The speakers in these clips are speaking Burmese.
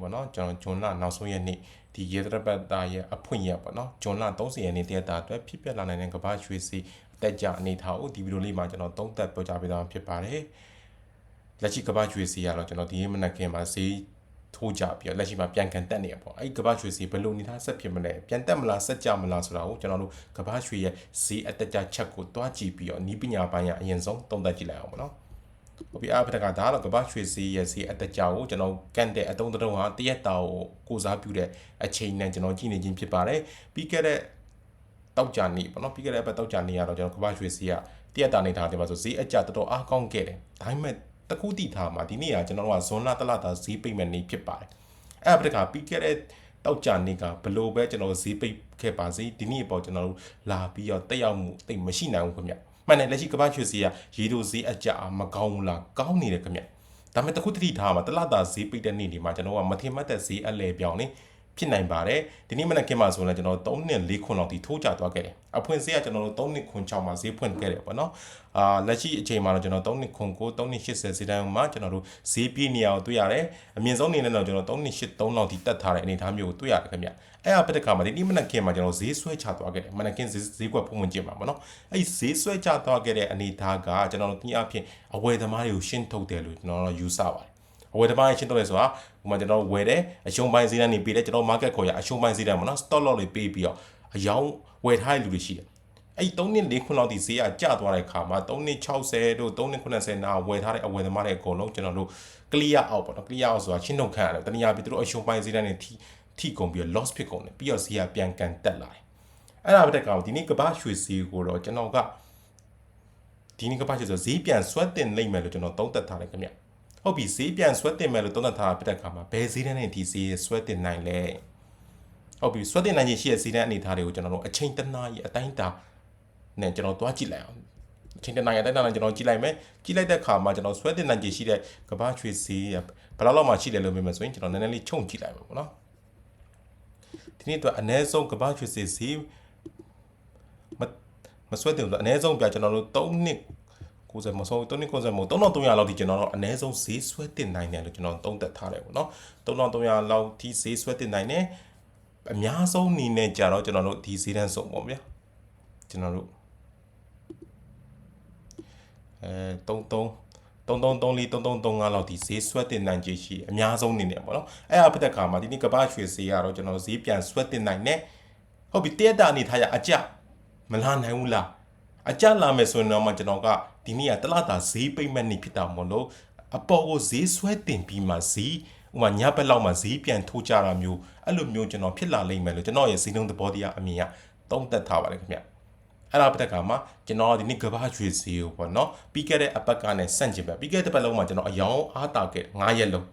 ပေါ့နော်ကျွန်တော်ဂျွန်လနောက်ဆုံးရက်နေ့ဒီရေတရပတ်သားရဲ့အဖွင့်ရက်ပေါ့နော်ဂျွန်လ30ရက်နေ့တရက်တာအတွက်ဖြစ်ပျက်လာနိုင်တဲ့ကမ္ဘာရွှေစီအတက်ကြအနေထားကိုဒီဗီဒီယိုလေးမှာကျွန်တော်သုံးသပ်ပြောကြားပေးသွားမှာဖြစ်ပါတယ်လက်ရှိကမ္ဘာရွှေစီကတော့ကျွန်တော်ဒီမနက်ခင်းမှာဈေးထိုးကြပြီးတော့လက်ရှိမှာပြန်ကန်တက်နေရပေါ့အဲ့ဒီကမ္ဘာရွှေစီဘယ်လိုအနေထားဆက်ဖြစ်မလဲပြန်တက်မလားဆက်ကြမလားဆိုတာကိုကျွန်တော်တို့ကမ္ဘာရွှေရဲ့ဈေးအတက်ကြချက်ကိုတွားကြည့်ပြီးတော့ဤပညာပိုင်းရအရင်ဆုံးသုံးသပ်ကြည့်လိုက်အောင်ပေါ့နော် ဟုတ်ပြီအားဖက်ကဒါတော့ကမ္ဘာရွှေစီရဲ့စီအတက်ကြောကိုကျွန်တော်ကန်တဲ့အတုံးတုံးဟာတရက်တာကိုကိုစားပြုတဲ့အချိန်နဲ့ကျွန်တော်ကြည့်နေခြင်းဖြစ်ပါတယ်ပြီးခဲ့တဲ့တောက်ကြနေပေါ့နော်ပြီးခဲ့တဲ့အပတ်တောက်ကြနေရတော့ကျွန်တော်ကမ္ဘာရွှေစီကတရက်တာနေထားတယ်ပါဆိုဈေးအကြတော်တော်အားကောင်းခဲ့တယ်ဒါပေမဲ့တခုတိထားမှာဒီနေ့ကကျွန်တော်တို့ကဇွန်လတလတာဈေးပိတ်မဲ့နေဖြစ်ပါတယ်အဲ့ဖက်ကပြီးခဲ့တဲ့တောက်ကြနေကဘလို့ပဲကျွန်တော်ဈေးပိတ်ခဲ့ပါစေဒီနေ့ပေါ့ကျွန်တော်တို့လာပြီးတော့တက်ရောက်မှုတိတ်မရှိနိုင်ဘူးခင်ဗျ မှန်တယ်လက်ရှိကမ္ဘာရွှေစီကရေတိုဈေးအကြမကောင်းဘူးလားကောင်းနေတယ်ခင်ဗျဒါပေမဲ့တခုတတိထားမှာတလတာဈေးပိတ်တဲ့နေ့ဒီမှာကျွန်တော်ကမထင်မှတ်တဲ့ဈေးအလဲပြောင်းနေ ဖြစ်နိုင်ပါတယ်ဒီနေ့မနက်ခင်းမှာဆိုရင်ကျွန်တော်3နှစ်4ခွန်လောက်ထိထိုးကြသွားခဲ့တယ်အဖွင့်ဈေးကကျွန်တော်တို့3နှစ်ခွန်6မှာဈေးဖွင့်ခဲ့တယ်ပေါ့နော်အာလက်ရှိအချိန်မှာတော့ကျွန်တော်3နှစ်ခွန်9 3နှစ်80ဈေးတန်းမှာကျွန်တော်တို့ဈေးပြည့်နေအောင်တွေ့ရတယ်အမြင့်ဆုံးအနေနဲ့တော့ကျွန်တော်3နှစ်8 3လောက်ထိတက်ထားတဲ့အနေအထားမျိုးကိုတွေ့ရတယ်ခင်ဗျအဲ့အပတကမှာဒီနေ့မနက်ခင်းမှာကျွန်တော်ဈေးဆွဲချသွားခဲ့တယ်မနက်ခင်းဈေးဈေးကွက်ပုံဝင်ကျင်ပါပေါ့နော်အဲ့ဈေးဆွဲချသွားခဲ့တဲ့အနေအထားကကျွန်တော်တို့ဒီအဖြစ်အဝယ်သမားတွေကိုရှင်းထုတ်တယ်လို့ကျွန်တော်တို့ယူဆပါတယ် အဝယ်သမားရှင်းတော့လဲဆိုတာဟိုမှာကျွန်တော်ဝယ်တယ်အရှုံးပိုင်းဈေးတန်းနေပေးတယ်ကျွန်တော် market ခေါ်ရအရှုံးပိုင်းဈေးတန်းပေါ့နော် stock lot တွေပေးပြီးတော့အယောင်းဝယ်ထားတဲ့လူတွေရှိတယ်အဲ့3နှစ်4ခုလောက်ဒီဈေးကကျသွားတဲ့ခါမှာ3နှစ်60တို့3နှစ်90နာဝယ်ထားတဲ့အဝယ်သမားတွေအကုန်လုံးကျွန်တော်တို့ clear out ပေါ့နော် clear out ဆိုတာရှင်းထုတ်ခံရတယ်တနည်းအားဖြင့်သူတို့အရှုံးပိုင်းဈေးတန်းတွေထိထိကုန်ပြီးတော့ loss ဖြစ်ကုန်တယ်ပြီးတော့ဈေးကပြန်ကန်တက်လာတယ်အဲ့ဒါပဲတက်ကောင်ဒီနေ့ကမ္ဘာရွှေဈေးကိုတော့ကျွန်တော်ကဒီနေ့ကမ္ဘာရွှေဆိုဈေးပြန်ဆွတ်တင်နိုင်မယ်လို့ကျွန်တော်သုံးသပ်ထားတယ်ခင်ဗျ ဟုတ်ပြီဈေးပြန်ဆွတ်တင်မယ်လို့သုံးသပ်ထားတာဖြစ်တဲ့ခါမှာဘယ်ဈေးတန်းနဲ့ဒီဈေးဆွတ်တင်နိုင်လဲဟုတ်ပြီဆွတ်တင်နိုင်ခြင်းရှိတဲ့ဈေးတန်းအနေအထားတွေကိုကျွန်တော်တို့အချိန်တနားကြီးအတိုင်းတာနဲ့ကျွန်တော်တွားကြည့်လိုက်အောင်အချိန်တနားရတဲ့နားနဲ့ကျွန်တော်ကြည့်လိုက်မယ်ကြည့်လိုက်တဲ့ခါမှာကျွန်တော်ဆွဲတင်နိုင်ခြင်းရှိတဲ့ကမ္ဘာရွှေဈေးဘယ်လောက်လောက်မှရှိတယ်လို့မြင်မယ်ဆိုရင်ကျွန်တော်နည်းနည်းလေးခြုံကြည့်လိုက်မယ်ပေါ့နော်ဒီနေ့တော့အနည်းဆုံးကမ္ဘာရွှေဈေးဈေးမမဆွဲတင်ဘူးအနည်းဆုံးပြကျွန်တော်တို့3နှစ် 90မဆုံး3နှစ်90မဟုတ်3300လောက်ဒီကျွန်တော်တို့အနည်းဆုံးဈေးဆွဲတင်နိုင်တယ်လို့ကျွန်တော်သုံးသပ်ထားတယ်ပေါ့နော်3300လောက်ဒီဈေးဆွဲတင်နိုင်တယ်အများဆုံးအနေနဲ့ကြတော့ကျွန်တော်တို့ဒီဈေးတန်းစုံပေါ့ဗျာကျွန်တော်တို့အဲ33 3334 3335လောက်ဒီဈေးဆွဲတင်နိုင်ခြေရှိအများဆုံးအနေနဲ့ပေါ့နော်အဲ့အဖက်တဲ့ခါမှာဒီနေ့ကပ္ပရွှေဈေးကတော့ကျွန်တော်ဈေးပြန်ဆွဲတင်နိုင်တယ်ဟုတ်ပြီတရက်တာအနေထားရအကြမလာနိုင်ဘူးလား အကြလာမယ်ဆိုရင်တော့မှကျွန်တော်ကဒီနေ့ကတလတာဈေးပိတ်မဲ့နေဖြစ်တာမလို့အပေါ်ကိုဈေးဆွဲတင်ပြီးမှဈေးဥမာညဘက်လောက်မှဈေးပြန်ထိုးကြတာမျိုးအဲ့လိုမျိုးကျွန်တော်ဖြစ်လာလိမ့်မယ်လို့ကျွန်တော်ရဲ့ဈေးနှုန်းသဘောတရားအမြင်ကသုံးသပ်ထားပါတယ်ခင်ဗျအဲ့ဒါပတ်သက်ကမှာကျွန်တော်ဒီနေ့ကဘာရွှေဈေးကိုပေါ့နော်ပြီးခဲ့တဲ့အပတ်ကနဲ့ဆန့်ကျင်ဘက်ပြီးခဲ့တဲ့ပတ်လုံးမှာကျွန်တော်အယောင်အားတာခဲ့9ရက်လုံး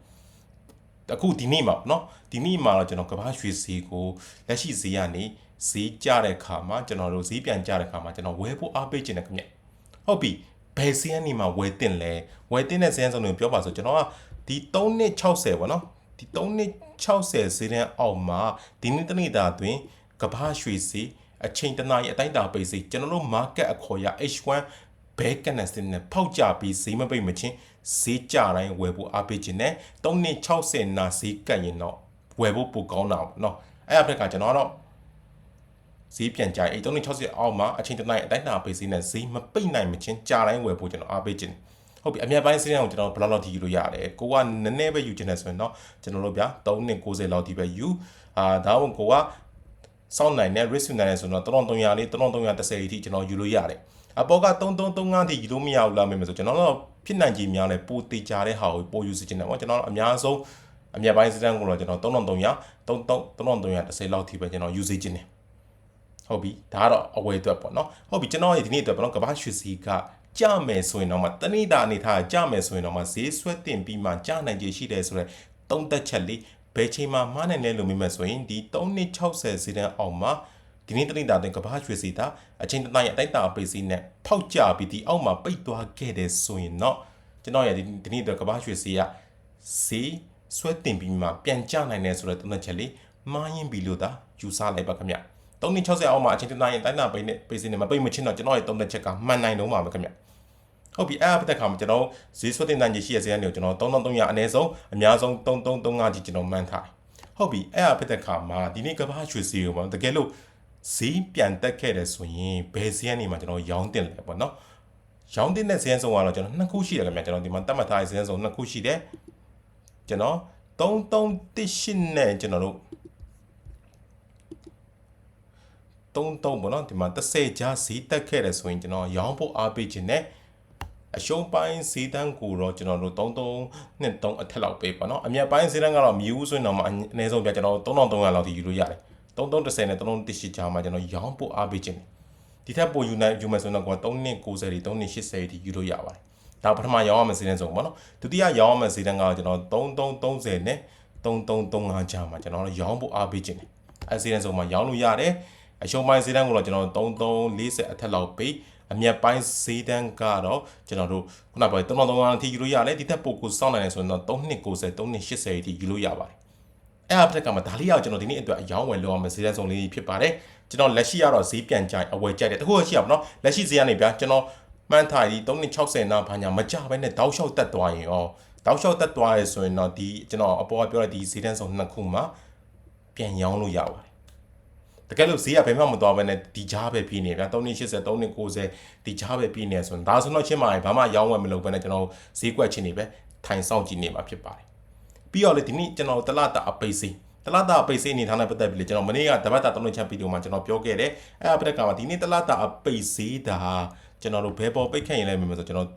အခုဒီနေ့မှာပေါ့နော်ဒီနေ့မှာတော့ကျွန်တော်ကဘာရွှေဈေးကိုလက်ရှိဈေးကနေဈေးကျတဲ့ခါမှာကျွန်တော်တို့ဈေးပြန်ကျတဲ့ခါမှာကျွန်တော်ဝယ်ဖို့အားပေးခြင်းနဲ့ခင်ဗျဟုတ်ပြီဘယ်ဈေးကနေမှဝယ်တင်လဲဝယ်တင်တဲ့ဈေးဆုံးတွေပြောပါဆိုကျွန်တော်ကဒီ3နှစ်60ပေါ့နော်ဒီ3နှစ်60ဈေးတန်းအောက်မှာဒီနေ့တနေ့တာအတွင်းကဘာရွှေဈေးအချိန်တနားရီအတိုင်းတာပိတ်စေကျွန်တော်တို့ market အခေါ်ရ H1 ဘဲကနက်စတင်နဲ့ဖောက်ကြပြီးဈေးမပိတ်မချင်း ဈေးကြတိုင်းဝယ်ဖို့အားပေးခြင်းနဲ့3နှစ်60နာဈေးကတ်ရင်တော့ဝယ်ဖို့ပိုကောင်းတာပေါ့နော်အဲ့အဖက်ကကျွန်တော်တော့ဈေးပြန်ကြရင်3နှစ်60အောက်မှာအချိန်တနားရီအတိုင်းတာပိတ်စေနဲ့ဈေးမပိတ်နိုင်မချင်းကြတိုင်းဝယ်ဖို့ကျွန်တော်အားပေးခြင်းဟုတ်ပြီအမြတ်ပိုင်းစင်းအောင်ကျွန်တော်ဘယ်လောက်လောက်ထိယူလို့ရတယ်ကိုကနည်းနည်းပဲယူချင်တယ်ဆိုရင်တော့ကျွန်တော်တို့ဗျာ3နှစ်60လောက်ထိပဲယူအာဒါမှမဟုတ်ကိုကစောင့်နိုင်တဲ့ risk နိုင်တယ်ဆိုတော့3300လေး3330အထိကျွန်တော်ယူလို့ရတယ် အပေါ်က3335ထိယူလို့မရဘူးလားမေးမယ်ဆိုကျွန်တော်တော့ဖြစ်နိုင်ကြီးများလဲပိုတေချာတဲ့ဟာကိုပိုယူစီချင်တယ်ပေါ့ကျွန်တော်အများဆုံးအမြတ်ပိုင်းစတန်ကိုတော့ကျွန်တော်3300 3330လောက်ထိပဲကျွန်တော်ယူစီချင်တယ်ဟုတ်ပြီဒါကတော့အဝယ်အတွက်ပေါ့နော်ဟုတ်ပြီကျွန်တော်ဒီနေ့အတွက်ပေါ့နော်ကမ္ဘာရွှေစီကကြမယ်ဆိုရင်တော့မှတဏိတာအနေထားကြမယ်ဆိုရင်တော့မှဈေးဆွဲတင်ပြီးမှကြနိုင်ခြေရှိတယ်ဆိုတော့သုံးသက်ချက်လေးဘယ်ချိန်မှမှားနိုင်လဲလို့မြင်မှဆိုရင်ဒီ360ဈေးတန်းအောင်မှာ ဒီနေ့တနေ့တာတင်ကဘာရွှေစီတာအချိန်တတိုင်းအတိုက်တာပိတ်စီနဲ့ဖောက်ကြပြီးဒီအောက်မှာပိတ်သွားခဲ့တယ်ဆိုရင်တော့ကျွန်တော်ရဲ့ဒီနေ့တော့ကဘာရွှေစီကဈေးဆွဲတင်ပြီးမှပြန်ကြနိုင်တယ်ဆိုတော့သုံးသက်ချက်လေးမှားရင်ပြီလို့သာယူဆလိုက်ပါခင်ဗျ360အောက်မှာအချိန်တတိုင်းအတိုက်တာပိတ်နဲ့ပိတ်စီနဲ့မပိတ်မချင်းတော့ကျွန်တော်ရဲ့သုံးသက်ချက်ကမှန်နိုင်တော့မှာပဲခင်ဗျဟုတ်ပြီအဲ့အပတ်ခါမှာကျွန်တော်ဈေးဆွတ်တင်တန်ကြီးရှိရဈေးကနေကိုကျွန်တော်3300အနည်းဆုံးအများဆုံး3335ကြီးကျွန်တော်မှန်းထားတယ်ဟုတ်ပြီအဲ့အပတ်ခါမှာဒီနေ့ကမ္ဘာရွှေဈေးကိုပေါ့တကယ်လို့ ဈေးပြန်တက်ခဲ့တယ်ဆိုရင်ဘယ်ဈေးကနေမှကျွန်တော်ရောင်းတင်လဲပေါ့နော်ရောင်းတင်တဲ့ဈေးဆုံးကတော့ကျွန်တော်နှစ်ခုရှိတယ်ခင်ဗျာကျွန်တော်ဒီမှာတတ်မှတ်ထားတဲ့ဈေးဆုံးနှစ်ခုရှိတယ်ကျွန်တော်3318နဲ့ကျွန်တော်တို့33ပေါ့နော်ဒီမှာ30ကြားဈေးတက်ခဲ့တယ်ဆိုရင်ကျွန်တော်ရောင်းဖို့အားပေးခြင်းနဲ့အရှုံးပိုင်းဈေးတန်းကိုတော့ကျွန်တော်တို့33နဲ့3အထက်လောက်ပေးပါเนาะအမြတ်ပိုင်းဈေးတန်းကတော့မြူးဆိုရင်တော့အနည်းဆုံးပြကျွန်တော်3300လောက်ထိယူလို့ရတယ် 3330နဲ့3310ကြားမှာကျွန်တော်ရောင်းဖို့အားပေးခြင်းဒီထက်ပိုယူနိုင်ယူမယ်ဆိုရင်တော့3နှစ်90တိ3နှစ်80တိယူလို့ရပါတယ်ဒါပထမရောင်းရမယ့်ဈေးတန်းဆုံးပေါ့နော်ဒုတိယရောင်းရမယ့်ဈေးတန်းကကျွန်တော်3330နဲ့3335ကြားမှာကျွန်တော်ရောင်းဖို့အားပေးခြင်းအဲဈေးတန်းဆုံးမှာရောင်းလို့ရတယ်အရှုံးပိုင်းဈေးတန်းကိုတော့ကျွန်တော်3340အထက်လောက်ပေးအမြတ်ပိုင်းဈေးတန်းကတော့ကျွန်တော်တို့ခုနပြော3300အထိယူလို့ရတယ်ဒီထက်ပိုကိုစောင့်နိုင်တယ်ဆိုရင်တော့3290 3280အထိယူလို့ရပါတယ် အဲ့အဖက်ကမှဒါလေးရောက်ကျွန်တော်ဒီနေ့အတွက်အယောင်းဝယ်လုပ်အောင်ဈေးတန်းဆုံးလေးဖြစ်ပါတယ်ကျွန်တော်လက်ရှိကတော့ဈေးပြန်ကြိုင်အဝယ်ကြိုက်တယ်တခုရှိရပါတော့လက်ရှိဈေးကနေဗျာကျွန်တော်မှန်းထားဒီ360နာဘာညာမကြဘဲနဲ့တောက်လျှောက်တက်သွားရင်ရောတောက်လျှောက်တက်သွားရဲဆိုရင်တော့ဒီကျွန်တော်အပေါ်ကပြောတဲ့ဒီဈေးတန်းဆုံးနှစ်ခုမှာပြန်ရောင်းလို့ရပါတယ်တကယ်လို့ဈေးကဘယ်မှမသွားဘဲနဲ့ဒီကြားပဲပြနေဗျာ380 390ဒီကြားပဲပြနေဆိုရင်ဒါဆိုတော့ချင်းမာရင်ဘာမှရောင်းဝယ်မလုပ်ဘဲနဲ့ကျွန်တော်ဈေးကွက်ချင်းနေပဲထိုင်ဆောင်ကြည့်နေမှာဖြစ်ပါတယ် ပြီးတော့လေဒီနေ့ကျွန်တော်တလတာအပိတ်စီတလတာအပိတ်စီအနေထားနဲ့ပတ်သက်ပြီးလေကျွန်တော်မနေ့ကတပတ်တာတုံးချဗီဒီယိုမှာကျွန်တော်ပြောခဲ့တယ်အဲ့အပဒက်ကမှာဒီနေ့တလတာအပိတ်စီဒါကျွန်တော်တို့ဘယ်ပေါ်ပိတ်ခဲ့ရင်လဲမလို့ဆိုကျွန်တော်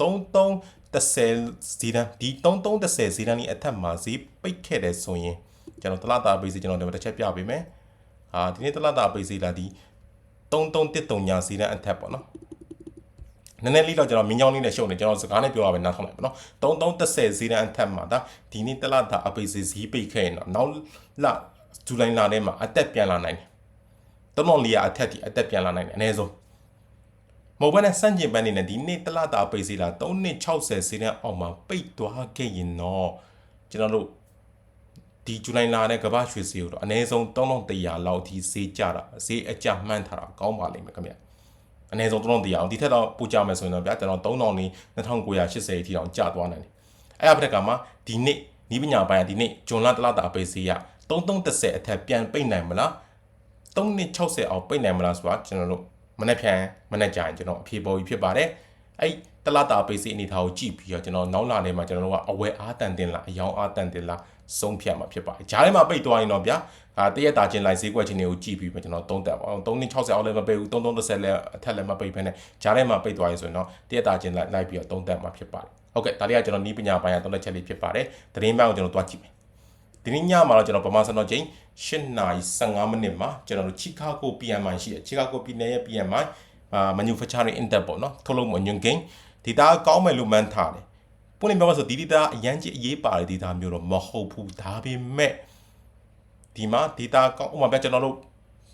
3330ဇီဒန်ဒီ3330ဇီဒန်นี่အထက်မှာဈေးပိတ်ခဲ့တယ်ဆိုရင်ကျွန်တော်တလတာအပိတ်စီကျွန်တော်ဒီမှာတစ်ချက်ပြပေးမယ်အာဒီနေ့တလတာအပိတ်စီလာဒီ3313ညာဇီဒန်အထက်ပေါ့နော် နည်းနည်းလေးတော့ကျွန်တော်မင်းကြောင်းလေးနဲ့ရှုပ်နေကျွန်တော်စကားနဲ့ပြောရမယ်နားထောင်လိုက်ပါနော်3330ဈေးတန်းအထက်မှာဒါဒီနေ့တလတာအပိတ်ဈေးဈေးပိတ်ခဲ့ရင်တော့နောက်လဇူလိုင်လထဲမှာအသက်ပြန်လာနိုင်တယ်တော်တော်လေးအထက်ဒီအသက်ပြန်လာနိုင်တယ်အနည်းဆုံးမဟုတ်ဘဲနဲ့စန့်ကျင်ပန်းနေနဲ့ဒီနေ့တလတာပိတ်ဈေးလာ360ဈေးတန်းအောက်မှာပိတ်သွားခဲ့ရင်တော့ကျွန်တော်တို့ဒီဇူလိုင်လနဲ့ကမ္ဘာရွှေဈေးကိုတော့အနည်းဆုံး3100လောက်ထိဈေးကျတာဈေးအကျမှန်းထားတာကောင်းပါလိမ့်မယ်ခင်ဗျာ အနည်းဆုံး3000တရားအောင်ဒီထက်တော့ပိုကြမယ်ဆိုရင်တော့ဗျာကျွန်တော်3000နေ2980အထိတောင်ကျသွားနိုင်တယ်အဲ့အဖက်ကမှဒီနေ့နီးပညာပိုင်းကဒီနေ့ဂျွန်လာတလတာပေးစီရ3330အထက်ပြန်ပိတ်နိုင်မလား3260အောင်ပိတ်နိုင်မလားဆိုတာကျွန်တော်တို့မနေ့ဖြန်မနေ့ကြရင်ကျွန်တော်အဖြေပေါ်ပြီးဖြစ်ပါတယ် အဲ့တလတာပေးစီအနေထားကိုကြည့်ပြီးတော့ကျွန်တော်နောက်လာနေမှာကျွန်တော်တို့ကအဝယ်အားတန်တင်လားအယောင်အားတန်တင်လားဆုံးဖြတ်မှာဖြစ်ပါတယ်ဂျားထဲမှာပိတ်သွားရင်တော့ဗျာအာတရက်တာချင်းလိုက်ဈေးကွက်ချင်းတွေကိုကြည့်ပြီးမှကျွန်တော်သုံးသက်ပါအောင်360အောင်လည်းမပိတ်ဘူး3330လည်းအထက်လည်းမပိတ်ဘဲနဲ့ဂျားထဲမှာပိတ်သွားရင်ဆိုရင်တော့တရက်တာချင်းလိုက်လိုက်ပြီးတော့သုံးသက်မှာဖြစ်ပါတယ်ဟုတ်ကဲ့ဒါလေးကကျွန်တော်နီးပညာပိုင်းကသုံးသက်ချက်လေးဖြစ်ပါတယ်သတင်းပိုင်းကိုကျွန်တော်တွားကြည့်မယ်ဒီနေ့ညမှာတော့ကျွန်တော်ပမာစံတော်ချိန်8နာရီ15မိနစ်မှာကျွန်တော်တို့ချီကာဂို PMI ရှိတယ်ချီကာဂိုပြည်နယ်ရဲ့ PMI အာ manufacturing index ပေါ့နော်ထုတ်လုပ်မှုညွန်ကိန်းဒီတာကောင်းမယ်လို့မှန်းထားတယ်ပွင့်လင်းပြောမှဆိုဒီ data အရန်ကြီးအရေးပါတဲ့ data မျိုးတော့မဟုတ်ဘူးဒါပေမဲ့ဒီမှာ data ကောင်းဥပမာပြကျွန်တော်တို့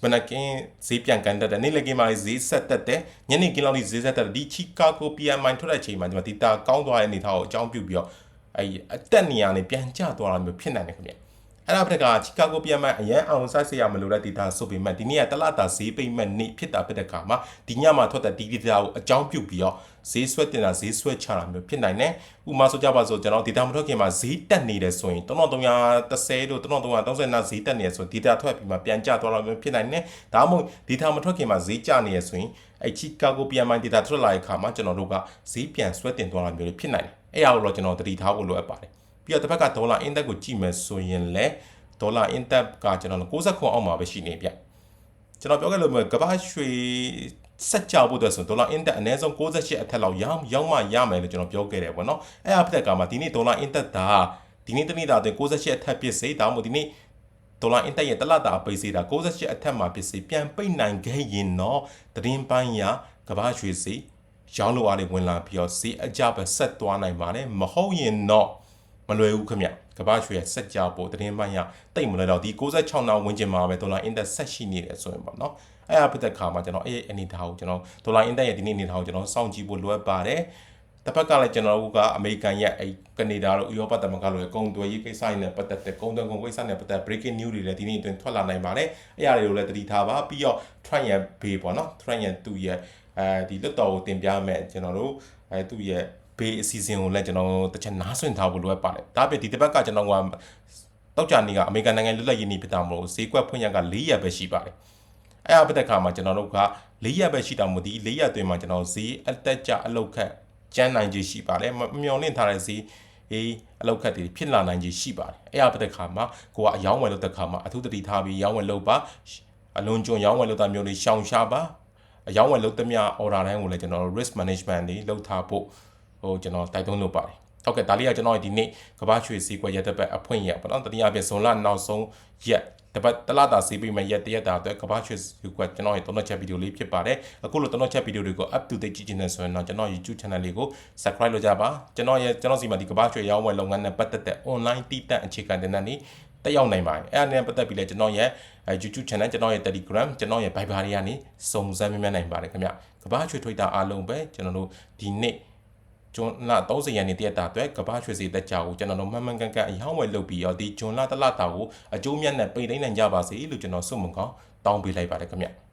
မနကင်းဈေးပြန်ကန်တက်တယ်နေ့လည်ကင်းမှာဈေးဆက်တက်တယ်ညနေကင်းလောက်ဒီဈေးဆက်တက်တယ်ဒီ Chicago PMI ထွက်တဲ့အချိန်မှာဒီမှာ data ကောင်းသွားတဲ့အနေထားကိုအကြောင်းပြုပြီးတော့အဲအတက်နေရနေပြန်ကျသွားတာမျိုးဖြစ်နိုင်တယ်ခင်ဗျ အဲ့ဒါဖက်ကချီကာဂိုပြန်မှအရန်အောင်ဆိုင်စရာမလိုတဲ့ data ဆိုပေမဲ့ဒီနေ့ကတလတာဈေးပိတ်မဲ့နေ့ဖြစ်တာဖြစ်တဲ့အခါမှာဒီညမှာထွက်တဲ့ဒီ data ကိုအကြောင်းပြုပြီးတော့ဈေးဆွဲတင်တာဈေးဆွဲချတာမျိုးဖြစ်နိုင်တယ်ဥပမာဆိုကြပါစို့ကျွန်တော် data မထွက်ခင်မှာဈေးတက်နေတယ်ဆိုရင်3330တို့3330နာဈေးတက်နေရဆိုရင် data ထွက်ပြီးမှပြန်ကျသွားတာမျိုးဖြစ်နိုင်တယ်ဒါမှမဟုတ် data မထွက်ခင်မှာဈေးကျနေရဆိုရင်အဲချီကာဂိုပြန်မှ data ထွက်လာတဲ့အခါမှာကျွန်တော်တို့ကဈေးပြန်ဆွဲတင်သွားတာမျိုးဖြစ်နိုင်တယ်အဲ့အရာကိုတော့ကျွန်တော်တတိထားဖို့လိုအပ်ပါတယ် ပြီးတော့တစ်ဖက်ကဒေါ်လာ index ကိုကြည့်မယ်ဆိုရင်လည်းဒေါ်လာ index ကကျွန်တော်60ခွန်အောက်မှာပဲရှိနေပြကျွန်တော်ပြောခဲ့လို့မျိုးကမ္ဘာရွှေဆက်ကြဖို့အတွက်ဆိုဒေါ်လာ index အနည်းဆုံး68အထက်လောက်ရောင်းရောင်းမှရမယ်လို့ကျွန်တော်ပြောခဲ့တယ်ပေါ့နော်အဲ့အဖက်ကမှဒီနေ့ဒေါ်လာ index ဒါဒီနေ့တနေ့တာတဲ့68အထက်ပြစ်စေဒါမှမဟုတ်ဒီနေ့ဒေါ်လာ index ရဲ့တလတာပိတ်စေတာ68အထက်မှာဖြစ်စေပြန်ပိတ်နိုင်ခဲ့ရင်တော့သတင်းပိုင်းရကမ္ဘာရွှေစီရောင်းလို့အားတွေဝင်လာပြီးတော့ဈေးအကြပဲဆက်သွားနိုင်ပါတယ်မဟုတ်ရင်တော့ မလွယ်ဘူးခင်ဗျကဘာရွှေရဲ့စက်ကြပို့တင်းပိုင်းရတိတ်မလဲတော့ဒီ66နောက်ဝန်းကျင်မှာပဲဒေါ်လာ index ဆက်ရှိနေတယ်ဆိုရင်ပေါ့နော်အဲ့အဖြစ်တဲ့ခါမှာကျွန်တော်အဲ့အနေထားကိုကျွန်တော်ဒေါ်လာ index ရဲ့ဒီနေ့အနေထားကိုကျွန်တော်စောင့်ကြည့်ဖို့လိုအပ်ပါတယ်တစ်ဖက်ကလည်းကျွန်တော်တို့ကအမေရိကန်ရဲ့အဲကနေဒါတို့ဥရောပသမဂ္ဂတို့ရဲ့ကုန်သွယ်ရေးကိစ္စတွေနဲ့ပတ်သက်တဲ့ကုန်သွယ်ကုန်ကိစ္စနဲ့ပတ်သက် breaking news တွေလည်းဒီနေ့အတွင်းထွက်လာနိုင်ပါတယ်အဲ့အရာတွေကိုလည်းသတိထားပါပြီးတော့ Trump ရဲ့ဘေးပေါ့နော် Trump ရဲ့သူ့ရဲ့အဲဒီလွတ်တော်ကိုတင်ပြမယ်ကျွန်တော်တို့အဲသူ့ရဲ့ ဘေးအစီအစဉ်ကိုလည်းကျွန်တော်တစ်ချက်နားဆွင့်ထားဖို့လိုအပ်ပါတယ်ဒါပေမဲ့ဒီတစ်ပတ်ကကျွန်တော်ကတောက်ကြနေကအမေရိကန်နိုင်ငံလွတ်လပ်ရေးနေ့ဖြစ်တာမလို့ဈေးကွက်ဖွင့်ရက၄ရက်ပဲရှိပါတယ်အဲ့အပတဲ့ခါမှာကျွန်တော်တို့က၄ရက်ပဲရှိတာမို့ဒီ၄ရက်အတွင်းမှာကျွန်တော်ဈေးအတက်ကြအလောက်ခက်ကျန်းနိုင်ခြင်းရှိပါတယ်မမျော်လင့်ထားတဲ့ဈေးအေးအလောက်ခက်တွေဖြစ်လာနိုင်ခြင်းရှိပါတယ်အဲ့အပတဲ့ခါမှာကိုကအယောင်းဝယ်လို့တဲ့ခါမှာအထူးတတိထားပြီးရောင်းဝယ်လို့ပါအလွန်ကျွံရောင်းဝယ်လို့တာမျိုးတွေရှောင်ရှားပါအယောင်းဝယ်လို့သမျှ order တိုင်းကိုလည်းကျွန်တော်တို့ risk management တွေလုပ်ထားဖို့ ဟိုကျွန်တော်တိုက်တွန်းလုပ်ပါတယ်ဟုတ်ကဲ့ဒါလေးကကျွန်တော်ဒီနေ့ကဘာရွှေစီကွက်ရက်တဲ့ဘက်အဖွင့်ရက်ပေါ့နော်တတိယပြင်ဇွန်လနောက်ဆုံးရက်တပတ်တလတာစီးပြီးမှရက်တရက်တာအတွက်ကဘာရွှေစီကွက်ကျွန်တော်ရဲ့သုံးချက်ဗီဒီယိုလေးဖြစ်ပါတယ်အခုလိုသုံးချက်ဗီဒီယိုတွေကို up to date ကြည့်ချင်တယ်ဆိုရင်တော့ကျွန်တော် YouTube channel လေးကို subscribe လုပ်ကြပါကျွန်တော်ရဲ့ကျွန်တော်စီမှာဒီကဘာရွှေရောင်းဝယ်လုပ်ငန်းနဲ့ပတ်သက်တဲ့ online တည်တံ့အခြေခံတင်တဲ့နေ့တက်ရောက်နိုင်ပါတယ်အဲ့ဒါနဲ့ပတ်သက်ပြီးလဲကျွန်တော်ရဲ့ YouTube channel ကျွန်တော်ရဲ့ Telegram ကျွန်တော်ရဲ့ Viber တွေကနေစုံစမ်းမြင်နိုင်ပါတယ်ခင်ဗျကဘာရွှေ Twitter အားလုံးပဲကျွန်တော်တို့ဒီနေ့ ကျွန်းလ30ရက်နေ့တရက်တာအတွက်ကဘာရွှေစီတက်ကြကိုကျွန်တော်တို့မှန်မှန်ကန်ကန်အယောင်းဝယ်လုပ်ပြီးတော့ဒီကျွန်းလတစ်လတာကိုအကျိုးမြတ်နဲ့ပိတ်သိမ်းနိုင်ကြပါစေလို့ကျွန်တော်ဆုမွန်ကောင်းတောင်းပေးလိုက်ပါတယ်ခင်ဗျ